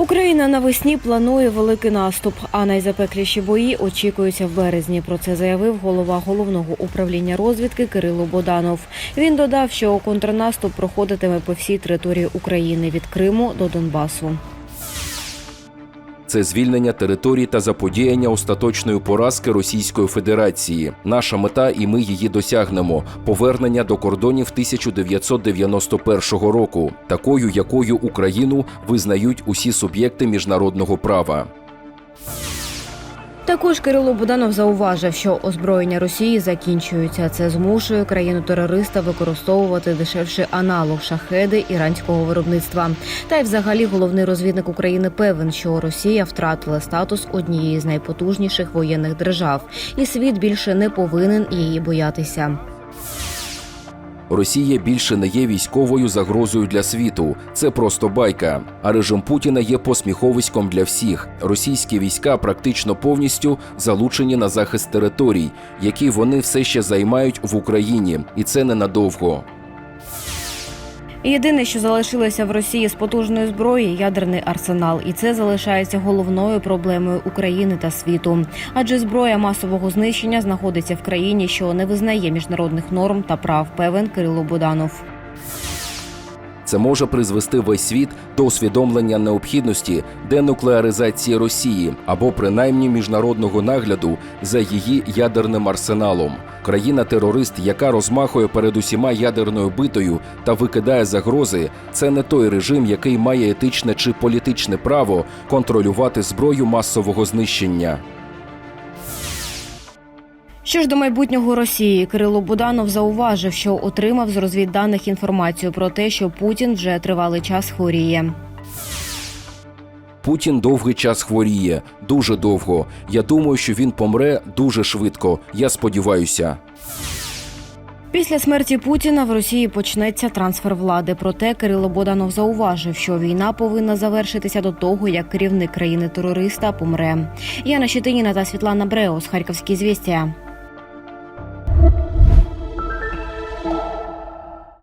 Україна навесні планує великий наступ, а найзапекліші бої очікуються в березні. Про це заявив голова головного управління розвідки Кирило Боданов. Він додав, що контрнаступ проходитиме по всій території України від Криму до Донбасу. Це звільнення територій та заподіяння остаточної поразки Російської Федерації. Наша мета, і ми її досягнемо. Повернення до кордонів 1991 року, такою, якою Україну визнають усі суб'єкти міжнародного права. Також Кирило Буданов зауважив, що озброєння Росії закінчується. Це змушує країну терориста використовувати дешевший аналог шахеди іранського виробництва. Та й, взагалі, головний розвідник України певен, що Росія втратила статус однієї з найпотужніших воєнних держав, і світ більше не повинен її боятися. Росія більше не є військовою загрозою для світу. Це просто байка. А режим Путіна є посміховиськом для всіх. Російські війська практично повністю залучені на захист територій, які вони все ще займають в Україні, і це ненадовго. Єдине, що залишилося в Росії з потужної зброї ядерний арсенал, і це залишається головною проблемою України та світу. Адже зброя масового знищення знаходиться в країні, що не визнає міжнародних норм та прав, певен Кирило Буданов. Це може призвести весь світ до усвідомлення необхідності денуклеаризації Росії або принаймні міжнародного нагляду за її ядерним арсеналом. Країна-терорист, яка розмахує перед усіма ядерною битою та викидає загрози, це не той режим, який має етичне чи політичне право контролювати зброю масового знищення. Що ж до майбутнього Росії, Кирило Буданов зауважив, що отримав з розвідданих інформацію про те, що Путін вже тривалий час хворіє. Путін довгий час хворіє, дуже довго. Я думаю, що він помре дуже швидко. Я сподіваюся. Після смерті Путіна в Росії почнеться трансфер влади. Проте Кирило Боданов зауважив, що війна повинна завершитися до того, як керівник країни терориста помре. Яна Щетиніна та Світлана Бреус, Харківські звістя.